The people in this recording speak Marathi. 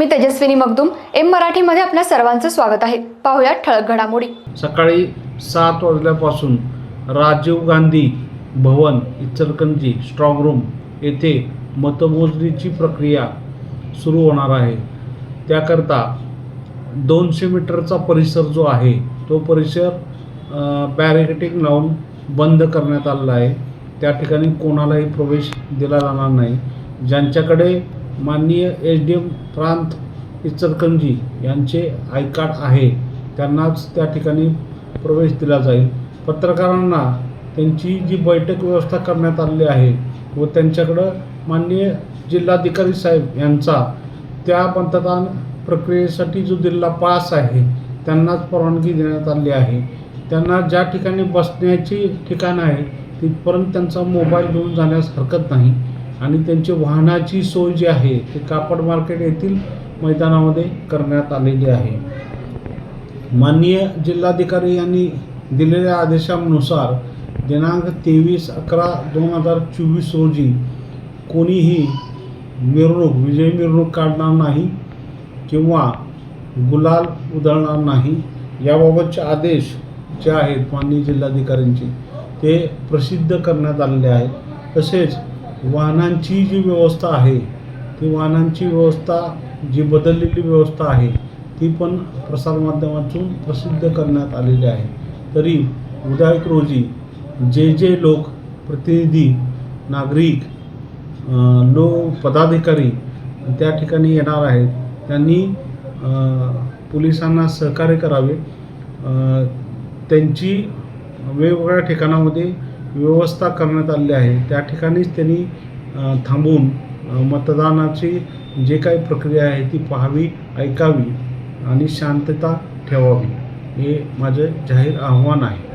मी तेजस्विनी मगदुम एम मराठीमध्ये आपल्या सर्वांचं स्वागत आहे. पाहुयात ठळक घडामोडी. सकाळी सात वाजल्यापासून राजीव गांधी भवन इचलकंजी स्ट्रॉंग रूम येथे मतमोजणीची प्रक्रिया सुरू होणार आहे. त्याकरता दोनशे मीटरचा परिसर जो आहे तो परिसर बॅरिकेटिंग लावून बंद करण्यात आलेला आहे. त्या ठिकाणी कोणालाही प्रवेश दिला जाणार नाही. ज्यांच्याकडे माननीय एच डी एम प्रांत इचलकरंजी यांचे आयकार्ड आहे. त्यांनाच त्या ठिकाणी प्रवेश दिला जाईल. पत्रकारांना त्यांची जी बैठक व्यवस्था करण्यात आलेली आहे व त्यांच्याकडं माननीय जिल्हाधिकारी साहेब यांचा त्या मतदान प्रक्रियेसाठी जो दिलेला पास आहे त्यांनाच परवानगी देण्यात आली आहे. त्यांना ज्या ठिकाणी बसण्याची ठिकाण आहे तिथपर्यंत त्यांचा मोबाईल घेऊन जाण्यास हरकत नाही. आणि त्यांची वाहनाची सोय जी आहे ती कापड मार्केट येथील मैदानामध्ये करण्यात आलेली आहे. माननीय जिल्हाधिकारी यांनी दिलेल्या आदेशानुसार दिनांक तेवीस अकरा दोन हजार चोवीस रोजी कोणीही मिरवणूक विजय मिरवणूक काढणार नाही किंवा गुलाल उधळणार नाही याबाबतचे आदेश जे आहेत माननीय जिल्हाधिकाऱ्यांचे ते प्रसिद्ध करण्यात आलेले आहेत. तसेच वाहनांची जी व्यवस्था आहे ती वाहनांची व्यवस्था जी बदललेली व्यवस्था आहे ती पण प्रसारमाध्यमातून प्रसिद्ध करण्यात आलेली आहे. तरी उद्या एक रोजी जे जे लोक प्रतिनिधी नागरिक नो लोक पदाधिकारी त्या ठिकाणी येणार आहेत त्यांनी पोलिसांना सहकार्य करावे. त्यांची वेगवेगळ्या ठिकाणामध्ये व्यवस्था करण्यात आलेली आहे. त्या ठिकाणीच त्यांनी थांबून मतदानाची जे काही प्रक्रिया आहे ती पाहावी ऐकावी आणि शांतता ठेवावी हे माझं जाहीर आव्हान आहे.